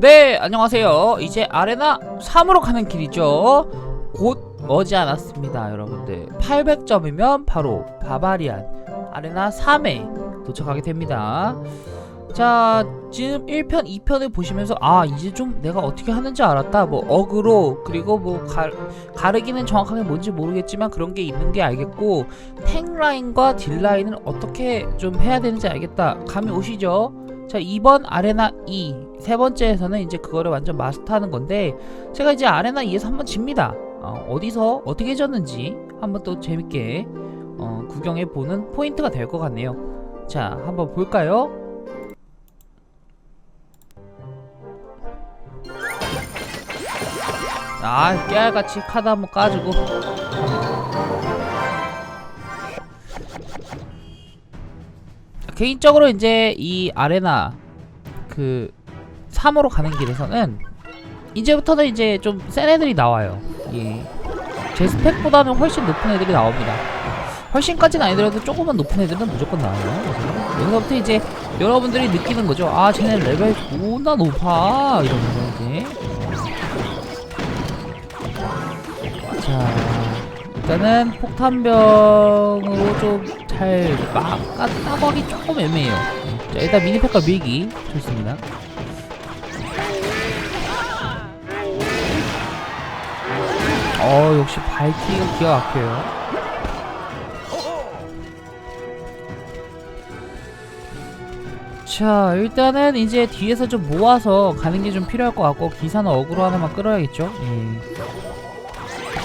네, 안녕하세요. 이제 아레나 3으로 가는 길이죠. 곧 머지않았습니다, 여러분들. 800점이면 바로 바바리안 아레나 3에 도착하게 됩니다. 자, 지금 1편, 2편을 보시면서 아, 이제 좀 내가 어떻게 하는지 알았다. 뭐 어그로 그리고 뭐 가, 가르기는 정확하게 뭔지 모르겠지만 그런 게 있는 게 알겠고 탱 라인과 딜 라인을 어떻게 좀 해야 되는지 알겠다. 감이 오시죠? 자, 이번 아레나 2 세 번째에서는 이제 그거를 완전 마스터하는 건데 제가 이제 아레나 2에서 한번 집니다. 어, 어디서 어떻게 졌는지 한번 또 재밌게 어, 구경해 보는 포인트가 될 것 같네요. 자, 한번 볼까요? 아, 깨알같이 카드 한번 까주고. 개인적으로 이제 이 아레나 그 3으로 가는 길에서는 이제부터는 이제 좀 센 애들이 나와요. 예. 제 스펙보다는 훨씬 높은 애들이 나옵니다. 훨씬까지는 아니더라도 조금만 높은 애들은 무조건 나와요. 그래서 여기서부터 이제 여러분들이 느끼는 거죠. 아, 쟤네 레벨 존나 높아. 이러면서 이제. 자, 일단은 폭탄병으로 좀잘 막았다고 하기 조금 애매해요. 자, 일단 미니팩과 밀기 좋습니다. 어, 역시 발키가 기가 막혀요. 자, 일단은 이제 뒤에서 좀 모아서 가는 게 좀 필요할 것 같고 기사는 어그로 하나만 끌어야겠죠. 예.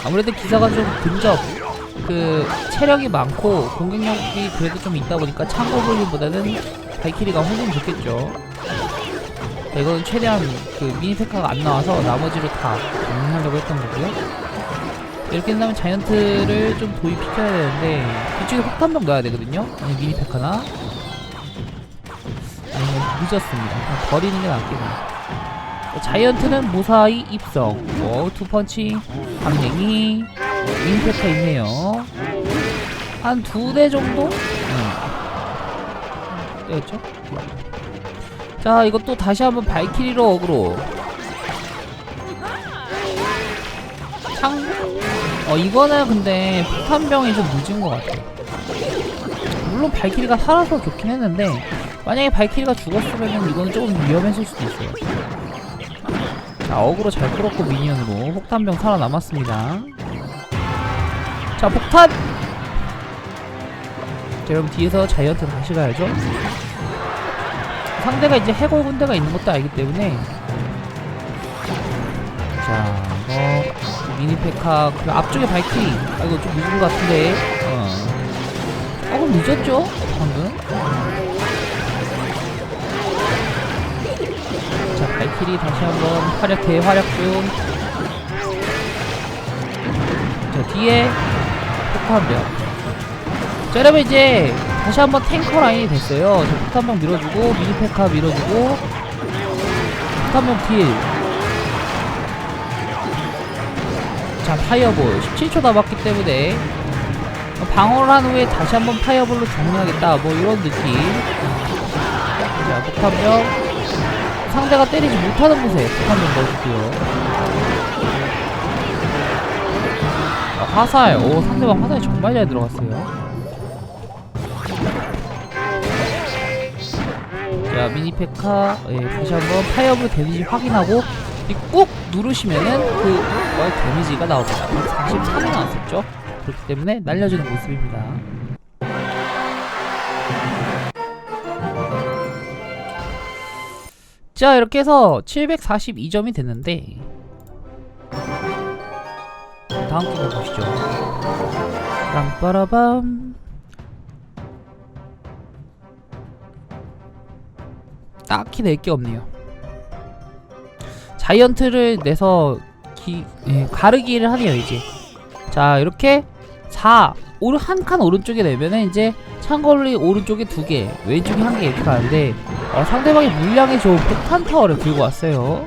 아무래도 기사가 좀 근접 그 체력이 많고 공격력이 그래도 좀 있다 보니까 창고블린보다는 발키리가 훨씬 좋겠죠. 자, 이거는 최대한 그 미니테카가 안 나와서 나머지를 다 정리하려고 했던 거고요. 이렇게 된다면 자이언트를 좀 도입시켜야 되는데 뒤쪽에 폭탄병 넣어야 되거든요. 아니 미니페카나 아니면 늦었습니다. 버리는 게 낫겠네요. 자이언트는 무사히 입성. 오, 투펀치, 강냉이, 미니페카 있네요. 한 두 대 정도? 응. 되겠죠? 자, 이것도 다시 한번 발키리로 어그로. 창, 어, 이거는 근데 폭탄병이 좀 늦은 것 같아. 물론 발키리가 살아서 좋긴 했는데, 만약에 발키리가 죽었으면 이거는 조금 위험했을 수도 있어요. 자, 어그로 잘 끌었고 미니언으로 폭탄병 살아남았습니다. 자, 폭탄! 자, 여러분 뒤에서 자이언트 다시 가야죠. 상대가 이제 해골 군대가 있는 것도 알기 때문에 자, 이거 미니페카 그 앞쪽에 발키리 아 이거 좀 늦은 것 같은데 어. 조금 늦었죠? 방금 자 발키리 다시 한번 활약 대활약 중. 자 뒤에 폭탄병. 자 여러분 이제 다시 한번 탱커 라인이 됐어요. 자 폭탄병 밀어주고 미니페카 밀어주고 폭탄병 딜. 자 파이어볼 17초 남았기 때문에 방어를 한 후에 다시 한번 파이어볼로 정리하겠다 뭐 이런 느낌. 자 폭탄병 상대가 때리지 못하는 곳에 폭탄을 넣어줄게요. 아, 화살. 오, 상대방 화살이 정말 잘 들어갔어요. 자, 미니페카. 예, 다시 한번 파이어블 데미지 확인하고 이꾹 누르시면은 그월 데미지가 나옵니다. 43이 나왔었죠. 그렇기 때문에 날려주는 모습입니다. 자 이렇게 해서 742점이 됐는데 다음 게임 보시죠. 빰빠라밤. 딱히 낼 게 없네요. 자이언트를 내서 기, 예, 가르기를 하네요 이제. 자 이렇게 4 오른 한칸 오른쪽에 내면은 이제 창걸리 오른쪽에 두 개, 왼쪽에 한 개 이렇게 가는데 어, 상대방이 물량이 좋은 폭탄 타워를 들고 왔어요.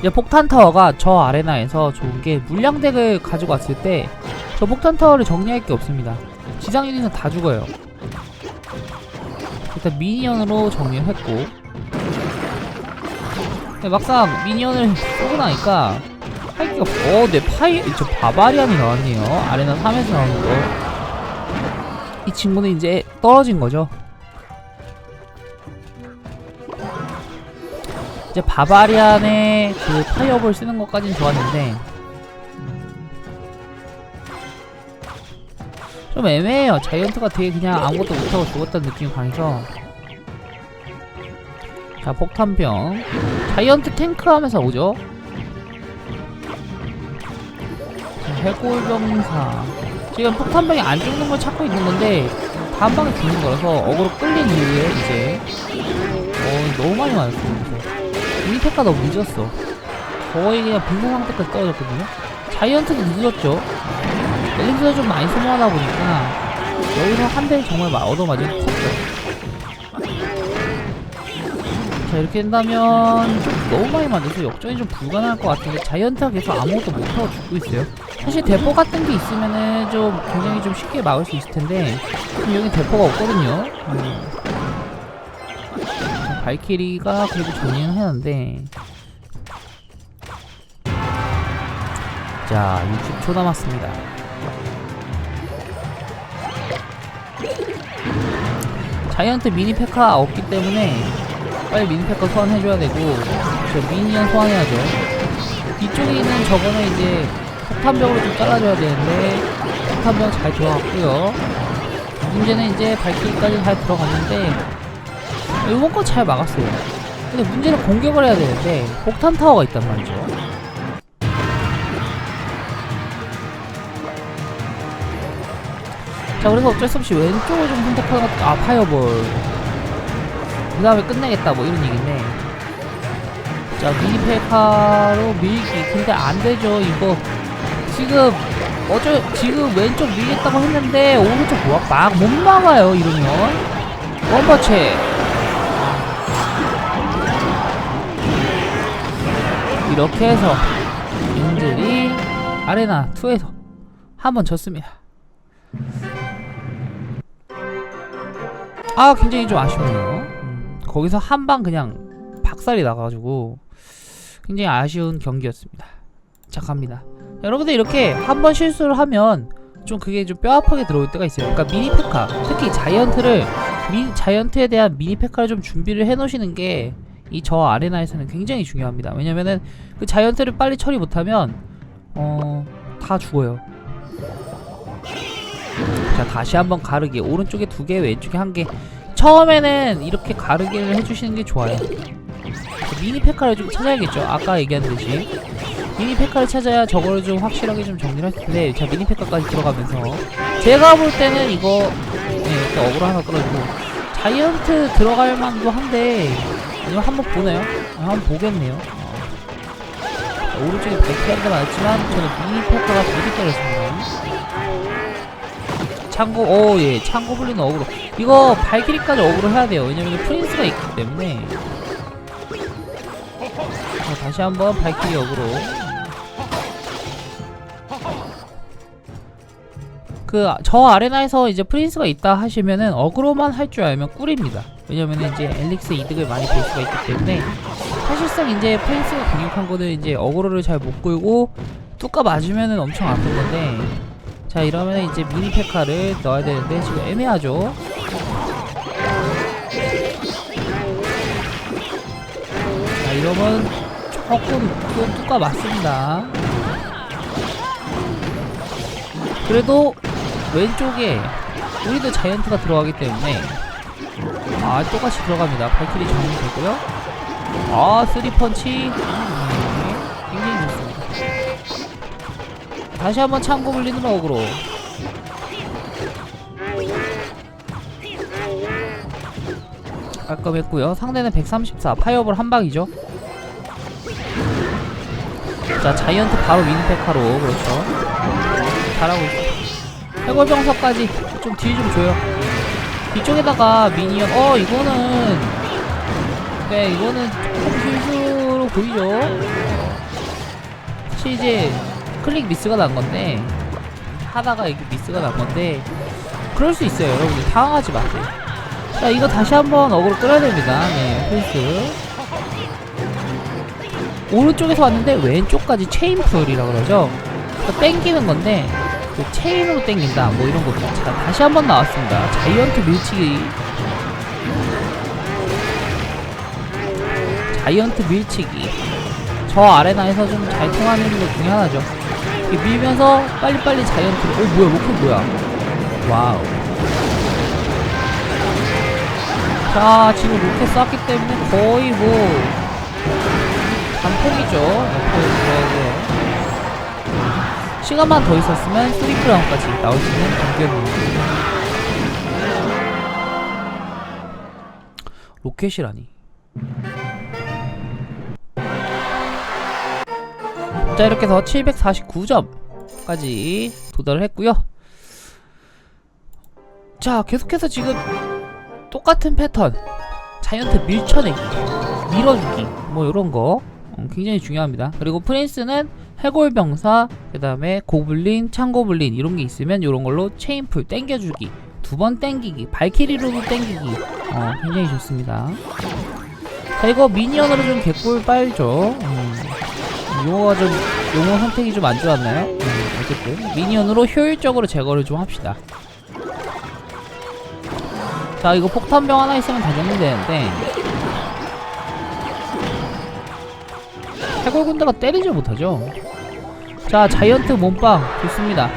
이제 폭탄 타워가 저 아레나에서 좋은 게 물량 덱을 가지고 왔을 때 저 폭탄 타워를 정리할 게 없습니다. 지상 유닛은 다 죽어요. 일단 미니언으로 정리를 했고 근데 막상 미니언을 쏘고 나니까 없어 어, 내 파이 저 바바리안이 나왔네요. 아레나 3에서 나오는 거이 친구는 이제 떨어진 거죠. 이제 바바리안의 그 타이업을 쓰는 것까지는 좋았는데. 좀 애매해요. 자이언트가 되게 그냥 아무것도 못하고 죽었다는 느낌이 강해서. 자 폭탄병. 자이언트 탱크 하면서 오죠 자, 해골병사. 지금 폭탄병이 안 죽는 걸 찾고 있는 건데 다한 방에 죽는 거라서 어그로 끌린 이후에 이제 어 너무 많이 맞았어요 그래서 유니테크가 너무 늦었어. 거의 그냥 빙산 상태까지 떨어졌거든요. 자이언트도 늦었죠. 엘릭스가 좀 많이 소모하다 보니까 여기서 한대 정말 마- 얻어맞으면 컸죠. 자 이렇게 된다면 좀 너무 많이 맞아서 역전이 좀 불가능할 것 같은데 자이언트가 계속 아무것도 못하고 죽고 있어요. 사실 대포 같은 게 있으면은 좀 굉장히 좀 쉽게 막을 수 있을 텐데 여기 대포가 없거든요. 음. 자, 발키리가 그래도 정리는 해놨는데 자 60초 남았습니다. 자이언트 미니 페카 없기 때문에 빨리 미니 페카 소환해줘야 되고 저 미니언 소환해야죠 뒤쪽에 있는 저거는 이제 폭탄벽으로 좀 잘라줘야 되는데 폭탄벽 잘 들어갔고요. 문제는 이제 발키리까지 잘 들어갔는데 이번 거잘 막았어요. 근데 문제는 공격을 해야 되는데 폭탄 타워가 있단 말이죠. 자 그래서 어쩔 수 없이 왼쪽을 좀 선택하는 것도 아 파이어볼. 그 다음에 끝내겠다 뭐 이런 얘기인데. 자 미니페카로 밀기. 근데 안되죠 이거 지금 어쩌 지금 왼쪽 밀겠다고 했는데 오른쪽 막못 막아요 이러면. 원버체. 이렇게 해서 인들이 아레나 2에서 한 번 졌습니다. 아 굉장히 좀 음, 거기서 한 방 그냥 박살이 나가지고 굉장히 아쉬운 경기였습니다 자 갑니다. 여러분들 이렇게 한번 실수를 하면 좀 그게 좀 뼈아프게 들어올 때가 있어요. 그러니까 미니 페카 특히 자이언트를 미, 자이언트에 대한 미니 페카를 좀 준비를 해 놓으시는 게 이 저 아레나에서는 굉장히 중요합니다. 왜냐면은 그 자이언트를 빨리 처리 못하면 어 다 죽어요. 자 다시 한번 가르기. 오른쪽에 두개 왼쪽에 한개. 처음에는 이렇게 가르기를 해주시는 게 좋아요. 미니 페카를 좀 찾아야겠죠? 아까 얘기한 듯이 미니 페카를 찾아야 저거를 좀 확실하게 좀 정리를 할 텐데 자 미니 페카까지 들어가면서. 제가 볼 때는 이거 네, 일단 어그로 하나 끌어주고. 자이언트 들어갈 만도 한데 이거 한번 보나요? 아, 한번 보겠네요. 자, 오른쪽에 발키 한대 맞았지만 저는 미니 페카가 되게 때렸습니다. 창고 오예 창고 불리는 어그로. 이거 발키리까지 어그로 해야 돼요. 왜냐면 프린스가 있기 때문에 자, 다시 한번 발키리 어그로. 그 저 아레나에서 이제 프린스가 있다 하시면은 어그로만 할 줄 알면 꿀입니다. 왜냐면은 이제 엘릭스 이득을 많이 볼 수가 있기 때문에 사실상 이제 프린스가 강력한 거는 이제 어그로를 잘 못 끌고 뚜까 맞으면은 엄청 아픈 건데 자 이러면 이제 미니 페카를 넣어야 되는데 지금 애매하죠? 자 이러면 조금 좀 뚜까 맞습니다. 그래도 왼쪽에 우리도 자이언트가 들어가기 때문에 아 똑같이 들어갑니다. 발키리 정리 되고요. 아 쓰리펀치. 네, 굉장히 좋습니다. 다시 한번 창고 불리는 어그로. 깔끔했고요. 상대는 134 파이어볼 한 방이죠 자 자이언트 바로 미니페카로 그렇죠. 잘하고 있어. 해골병사까지 좀 뒤에 좀 줘요. 뒤쪽에다가 미니언 어 이거는 네 이거는 조금 실수로 보이죠? 사실 이제 클릭 미스가 난 건데 하다가 이게 미스가 난 건데 그럴 수 있어요 여러분들. 당황하지 마세요. 자 이거 다시 한번 어그로 끌어야 됩니다. 네 프린스 오른쪽에서 왔는데 왼쪽까지 체인 풀이라고 그러죠? 그러니까 땡기는 건데 그 체인으로 땡긴다. 뭐 이런 겁니다 자 다시 한번 나왔습니다. 자이언트 밀치기. 자이언트 밀치기. 저 아레나에서 좀 잘 통하는 것 중에 하나죠. 밀면서 빨리빨리 자이언트를 오 뭐야 로켓 뭐야? 와우. 자 지금 로켓 쐈기 때문에 거의 뭐 단폭이죠. 옆에 들어가고요 시간만 더 있었으면 스리프 라운드까지 나올 수 있는 경기였는데 로켓이라니. 자 이렇게 해서 749점까지 도달을 했고요. 자 계속해서 지금 똑같은 패턴. 자이언트 밀쳐내기 밀어주기 뭐 이런거 굉장히 중요합니다. 그리고 프린스는 해골병사 그 다음에 고블린 창고블린 이런 게 있으면 이런 걸로 체인풀 땡겨주기 두 번 땡기기 발키리로도 땡기기 어, 굉장히 좋습니다. 자 이거 미니언으로 좀 개꿀 빨죠? 음, 용어가 좀 용어 선택이 좀 안 좋았나요? 음, 어쨌든 미니언으로 효율적으로 제거를 좀 합시다. 자 이거 폭탄병 하나 있으면 다 정리되는데 해골 군대가 때리질 못하죠. 자 자이언트 몸빵 좋습니다.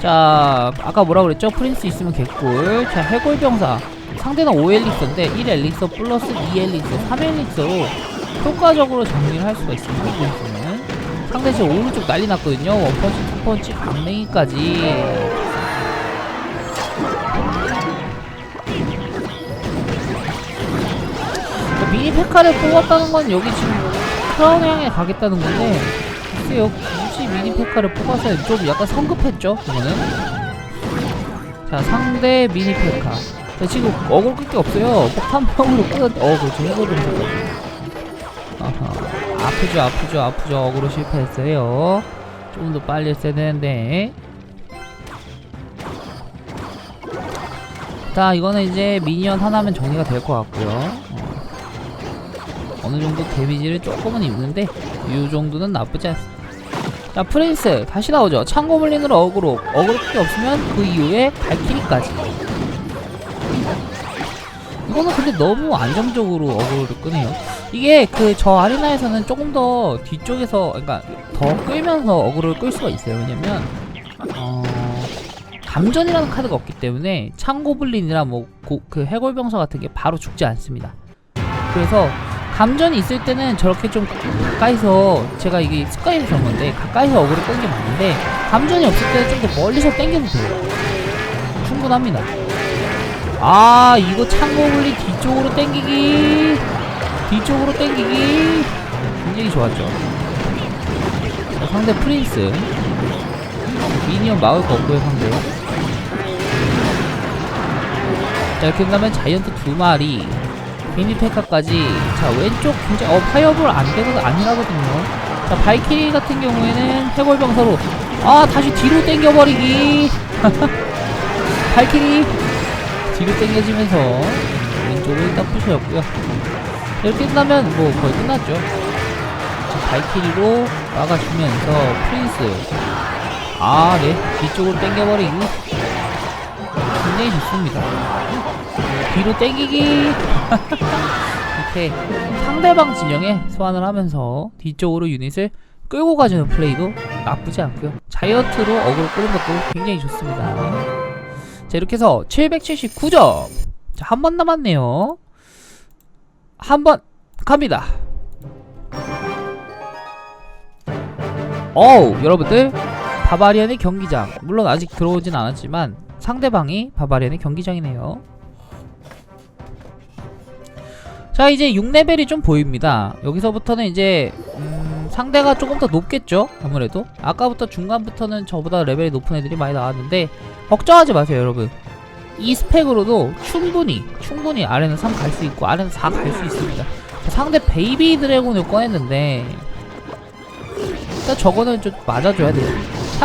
자 아까 뭐라 그랬죠? 프린스 있으면 개꿀. 자 해골 병사. 상대는 5엘릭서인데 1엘릭서 플러스 2엘릭서 3엘릭서로 효과적으로 정리를 할 수가 있습니다 프린스는. 상대 지금 오른쪽 난리 났거든요. 원펀치 투펀치 강냉이까지. 자, 미니 페카를 뽑았다는 건 여기 지금 크라운 향에 가겠다는 건데 글쎄요 굳이 미니 페카를 뽑아서 좀 약간 성급했죠 이거는? 자 상대 미니 페카. 자, 지금 어글 끌게 없어요. 폭탄병으로 끌어 어 그렇죠 해골을 아하. 아프죠 아프죠 아프죠. 어그로 실패했어요. 좀더 빨리 했어야 되는데. 자 이거는 이제 미니언 하나면 정리가 될 것 같고요 어. 어느 정도 데미지를 조금은 입는데 이 정도는 나쁘지 않습니다. 자 프린스 다시 나오죠. 창고물린으로 어그로 어그로 게 없으면 그 이후에 발키리까지. 이거는 근데 너무 안정적으로 어그로를 끄네요. 이게 그 저 아레나에서는 조금 더 뒤쪽에서 그러니까 더 끌면서 어그로를 끌 수가 있어요. 왜냐면 어 감전이라는 카드가 없기 때문에 창고블린이나 뭐 그 해골병사 같은 게 바로 죽지 않습니다. 그래서 감전이 있을 때는 저렇게 좀 가까이서 제가 이게 습관이 그런 건데 가까이서 어그로 끄는 게 맞는데 감전이 없을 때는 좀 더 멀리서 땡겨도 돼요. 충분합니다. 아 이거 창고블리 뒤쪽으로 땡기기. 뒤쪽으로 땡기기. 굉장히 좋았죠. 자, 상대 프린스. 미니언 막을 거 없고요 상대. 자 이렇게 된다면 자이언트 두 마리 미니페카까지. 자 왼쪽 굉장히 어 파이어볼 안 되거든 아니라거든요. 자 발키리 같은 경우에는 해골병사로 아 다시 뒤로 당겨버리기. 발키리 뒤로 당겨지면서 왼쪽으로 일단 부셔였고요. 이렇게 끝나면 뭐 거의 끝났죠. 자 발키리로 막아주면서 프린스. 아네. 뒤쪽으로 당겨버리기. 굉장히 좋습니다 뒤로 땡기기. 이렇게 상대방 진영에 소환을 하면서 뒤쪽으로 유닛을 끌고 가주는 플레이도 나쁘지 않고요. 자이언트로 어그로 끄는 것도 굉장히 좋습니다. 자 이렇게 해서 779점. 자 한 번 남았네요. 한 번 갑니다. 어우 여러분들. 바바리안의 경기장. 물론 아직 들어오진 않았지만 상대방이 바바리안의 경기장이네요 자 이제 6레벨이 좀 보입니다. 여기서부터는 이제 음, 상대가 조금 더 높겠죠? 아무래도? 아까부터 중간부터는 저보다 레벨이 높은 애들이 많이 나왔는데 걱정하지 마세요 여러분. 이 스펙으로도 충분히 충분히 아레나 3갈 수 있고 아레나 4갈 수 있습니다. 자, 상대 베이비 드래곤을 꺼냈는데 일단 저거는 좀 맞아줘야 돼요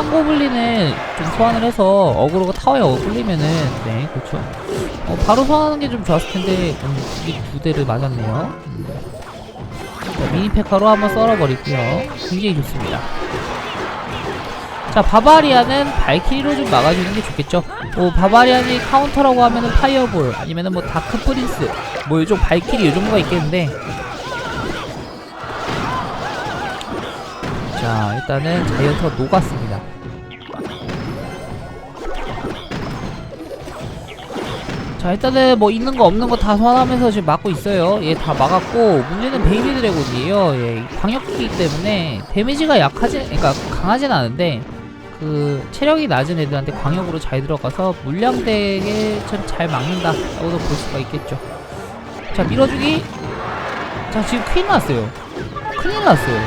창고블리는 좀 소환을 해서 어그로가 타워에 어울리면은 네 그렇죠. 어, 바로 소환하는 게 좀 좋았을 텐데 음, 이두 대를 맞았네요. 음. 자, 미니 페카로 한번 썰어버리고요. 굉장히 좋습니다. 자 바바리아는 발키리로 좀 막아주는 게 좋겠죠. 뭐 바바리안이 카운터라고 하면은 파이어볼 아니면은 뭐 다크 프린스 뭐 요즘 발키리 요 정도가 있겠는데. 자 일단은 자이언트가 녹았습니다 자 일단은 뭐 있는 거 없는 거 다 소환하면서 지금 막고 있어요. 얘다 막았고 문제는 베이비 드래곤이에요. 얘 광역기이기 때문에 데미지가 약하지 그러니까 강하진 않은데 그 체력이 낮은 애들한테 광역으로 잘 들어가서 물량대에 좀잘 막는다 라고도 볼 수가 있겠죠. 자 밀어주기. 자 지금 큰일 났어요. 큰일 났어요.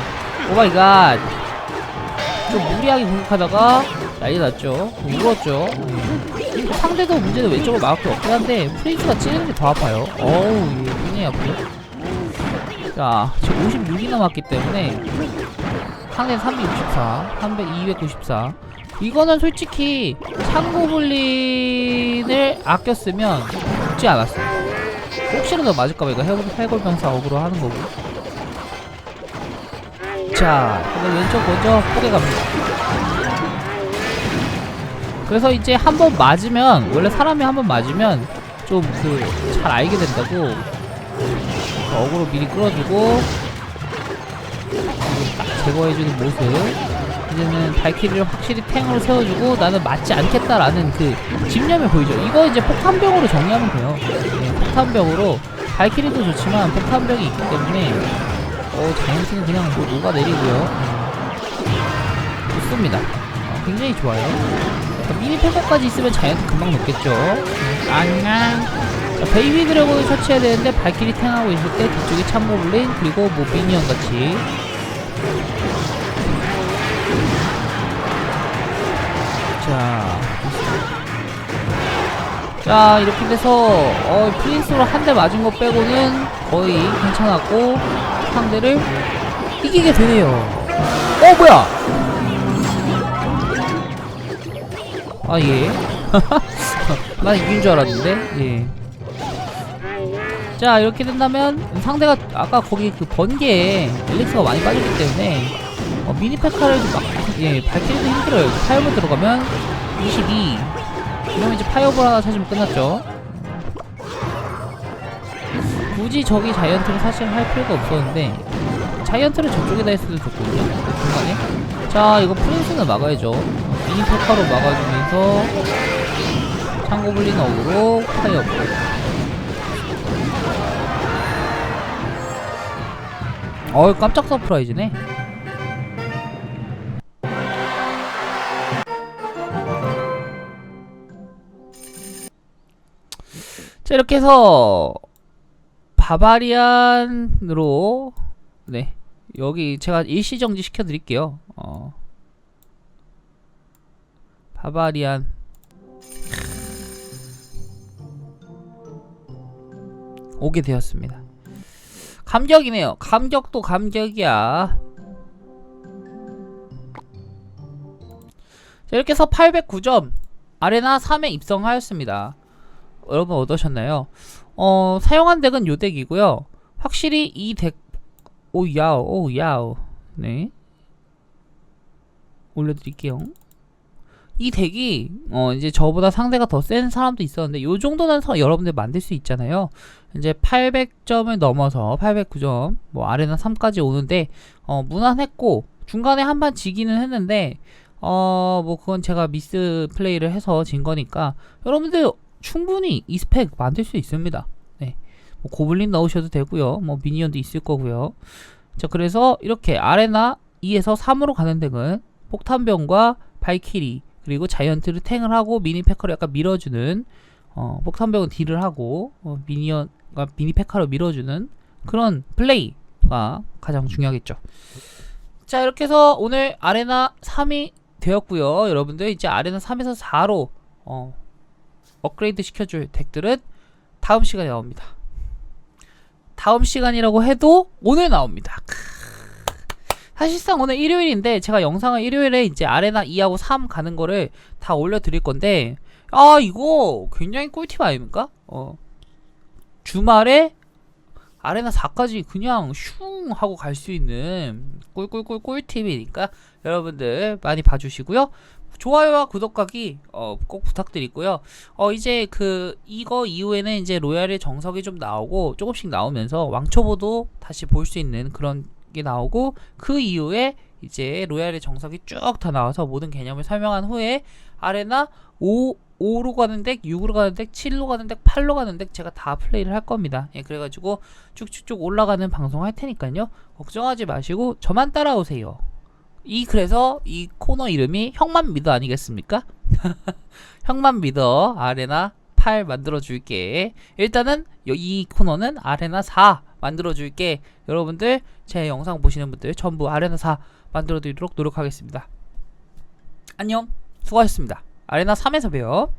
오마이갓 좀 무리하게 공격하다가 난리 났죠. 울었죠. 음. 상대도 문제는 왼쪽을 막을 게 없긴 한데 프레이스가 찌르는 게 더 아파요. 어우 굉장히 아프죠. 자 지금 56이 남았기 때문에 상대는 364 300 294 이거는 솔직히 창고불린을 아꼈으면 죽지 않았어요. 혹시라도 맞을까봐 이거 해골, 해골병사 어그로 하는 거고 자 근데 왼쪽 먼저 포개 갑니다. 그래서 이제 한 번 맞으면 원래 사람이 한 번 맞으면 좀 그 잘 알게 된다고 자, 어그로 미리 끌어주고 딱 제거해주는 모습. 이제는 발키리를 확실히 탱으로 세워주고 나는 맞지 않겠다라는 그 집념이 보이죠. 이거 이제 폭탄병으로 정리하면 돼요. 네, 폭탄병으로 발키리도 좋지만 폭탄병이 있기 때문에 어 자이언트는 그냥 뭐 녹아내리고요. 음, 좋습니다. 어, 굉장히 좋아요. 자, 미니 패거까지 있으면 자이언트 금방 녹겠죠. 음, 안녕. 자, 베이비 드래곤을 처치해야 되는데 발키리 탱하고 있을 때 뒤쪽에 참고블린 그리고 뭐 미니언 같이. 자, 자 이렇게 돼서 어, 프린스로 한 대 맞은 거 빼고는 거의 괜찮았고 상대를 이기게 되네요. 어 뭐야? 아 예. 난 이긴 줄 알았는데 예. 자 이렇게 된다면 상대가 아까 거기 그 번개에 엘릭스가 많이 빠졌기 때문에 어, 미니 페카를 좀 막, 예, 밝히기도 힘들어요. 파이어볼 들어가면 22. 이러면 이제 파이어볼 하나 찾으면 끝났죠. 굳이 저기 자이언트를 사실 할 필요가 없었는데, 자이언트를 저쪽에다 했어도 좋거든요. 중간에. 자, 이거 프린스는 막아야죠. 미니 페카로 막아주면서, 창고블린 어그로, 파이어볼. 어이, 깜짝 서프라이즈네. 자 이렇게 해서 바바리안으로 네 여기 제가 일시 정지 시켜 드릴게요. 어. 바바리안. 오게 되었습니다. 감격이네요. 감격도 감격이야. 자 이렇게 해서 809점. 아레나 3에 입성하였습니다 여러분 어떠셨나요? 어, 사용한 덱은 요 덱이고요. 확실히 이 덱, 오, 야오, 오, 야오. 네. 올려드릴게요. 이 덱이, 어, 이제 저보다 상대가 더 센 사람도 있었는데, 요 정도는 서, 여러분들 만들 수 있잖아요. 이제 800점을 넘어서 809점, 뭐, 아레나 3까지 오는데, 어, 무난했고, 중간에 한 판 지기는 했는데, 어, 뭐, 그건 제가 미스 플레이를 해서 진 거니까, 여러분들 충분히 이 스펙 만들 수 있습니다. 네. 뭐 고블린 넣으셔도 되고요. 뭐 미니언도 있을 거고요. 자, 그래서 이렇게 아레나 2에서 3으로 가는 덱은 폭탄병과 발키리 그리고 자이언트를 탱을 하고 미니 페커를 약간 밀어주는 어, 폭탄병은 딜을 하고 어, 미니언과 미니 페카로 밀어주는 그런 플레이가 가장 중요하겠죠. 자 이렇게 해서 오늘 아레나 3이 되었고요. 여러분들 이제 아레나 3에서 4로 어, 업그레이드 시켜줄 덱들은 다음 시간에 나옵니다. 다음 시간이라고 해도 오늘 나옵니다. 사실상 오늘 일요일인데 제가 영상을 일요일에 이제 아레나 2하고 3 가는 거를 다 올려드릴 건데 아 이거 굉장히 꿀팁 아닙니까? 어 주말에 아레나 4까지 그냥 슝 하고 갈 수 있는 꿀꿀꿀 꿀팁이니까 여러분들 많이 봐주시고요. 좋아요와 구독하기 어, 꼭 부탁드리고요. 어 이제 그 이거 이후에는 이제 로얄의 정석이 좀 나오고 조금씩 나오면서 왕초보도 다시 볼 수 있는 그런 게 나오고 그 이후에 이제 로얄의 정석이 쭉 다 나와서 모든 개념을 설명한 후에 아레나 5 5로 가는 덱, 6으로 가는 덱, 7로 가는 덱, 8로 가는 덱 제가 다 플레이를 할 겁니다. 예, 그래가지고 쭉쭉쭉 올라가는 방송 할 테니까요. 걱정하지 마시고 저만 따라오세요. 이 그래서 이 코너 이름이 형만 믿어 아니겠습니까? 형만 믿어 아레나 8 만들어 줄게. 일단은 여- 이 코너는 아레나 4 만들어 줄게. 여러분들 제 영상 보시는 분들 전부 아레나 4 만들어 드리도록 노력하겠습니다. 안녕. 수고하셨습니다. 아레나 3에서 봬요.